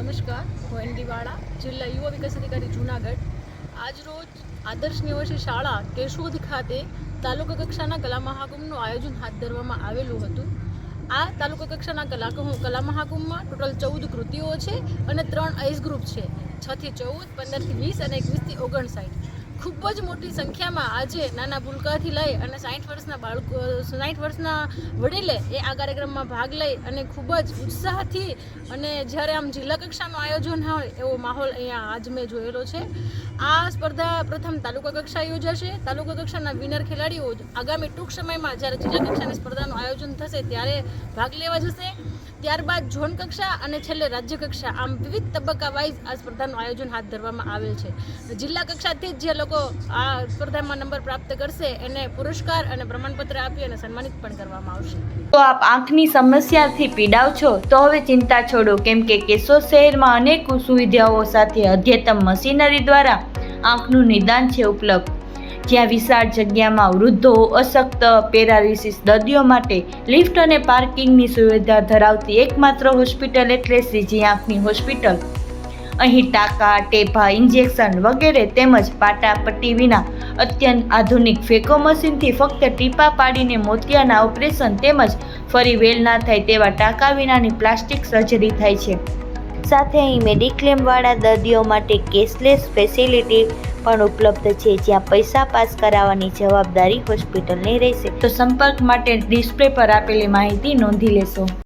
નમસ્કાર, હું એન વાળા, જિલ્લા યુવા વિકાસ અધિકારી, જુનાગઢ. આજ રોજ આદર્શ નિવાસી શાળા કેશોદ ખાતે તાલુકા કક્ષાના કલા મહાકુંભનું આયોજન હાથ ધરવામાં આવેલું હતું. આ તાલુકા કક્ષાના કલા કલા મહાકુંભમાં ટોટલ ચૌદ કૃતિઓ છે અને ત્રણ આઈસ ગ્રુપ છે. છથી ચૌદ પંદરથી વીસ અને એકવીસથી ઓગણસાઠ. ખૂબ જ મોટી સંખ્યામાં આજે નાના ભૂલકાથી લઈ અને સાઠ વર્ષના બાળકો, સાઠ વર્ષના વડીલે એ આ કાર્યક્રમમાં ભાગ લઈ અને ખૂબ જ ઉત્સાહથી અને જ્યારે આમ જિલ્લા કક્ષાનું આયોજન હોય એવો માહોલ અહીંયા આજ મેં જોયેલો છે. આ સ્પર્ધા પ્રથમ તાલુકા કક્ષા યોજાશે. તાલુકા કક્ષાના વિનર ખેલાડીઓ આગામી ટૂંક સમયમાં જ્યારે જિલ્લા કક્ષાની સ્પર્ધાનું આયોજન થશે ત્યારે ભાગ લેવા જશે. ત્યારબાદ ઝોન કક્ષા અને છેલ્લે રાજ્ય કક્ષા. આમ વિવિધ તબક્કા વાઇઝ આ સ્પર્ધાનું આયોજન હાથ ધરવામાં આવેલ છે. જિલ્લા કક્ષાથી જ લોકો આ સ્પર્ધામાં નંબર પ્રાપ્ત કરશે, એને પુરસ્કાર અને પ્રમાણપત્ર આપી અને સન્માનિત પણ કરવામાં આવશે. તો આપ આંખની સમસ્યાથી પીડાવ છો, તો હવે ચિંતા છોડો. કેમ કે કેશોદ શહેરમાં અનેક સુવિધાઓ સાથે અદ્યતન મશીનરી દ્વારા આંખનું નિદાન છે ઉપલબ્ધ. જ્યાં વિશાળ જગ્યામાં વૃદ્ધો, અશક્ત પેરાલિસિસ દર્દીઓ માટે લિફ્ટ અને પાર્કિંગની સુવિધા ધરાવતી એકમાત્ર હોસ્પિટલ એટલે સીજી આંખની હોસ્પિટલ. અહીં ટાંકા, ટેભા, ઇન્જેક્શન વગેરે તેમજ પાટાપટ્ટી વિના અત્યંત આધુનિક ફેકો મશીનથી ફક્ત ટીપા પાડીને મોતિયાના ઓપરેશન તેમજ ફરી વેલ ના થાય તેવા ટાંકા વિનાની પ્લાસ્ટિક સર્જરી થાય છે. સાથે અહીં મેડિક્લેમવાળા દર્દીઓ માટે કેશલેસ ફેસિલિટી પણ ઉપલબ્ધ છે, જ્યાં પૈસા પાસ કરાવવાની જવાબદારી હોસ્પિટલની રહેશે. તો સંપર્ક માટે ડિસ્પ્લે પર આપેલી માહિતી નોંધી લેશો.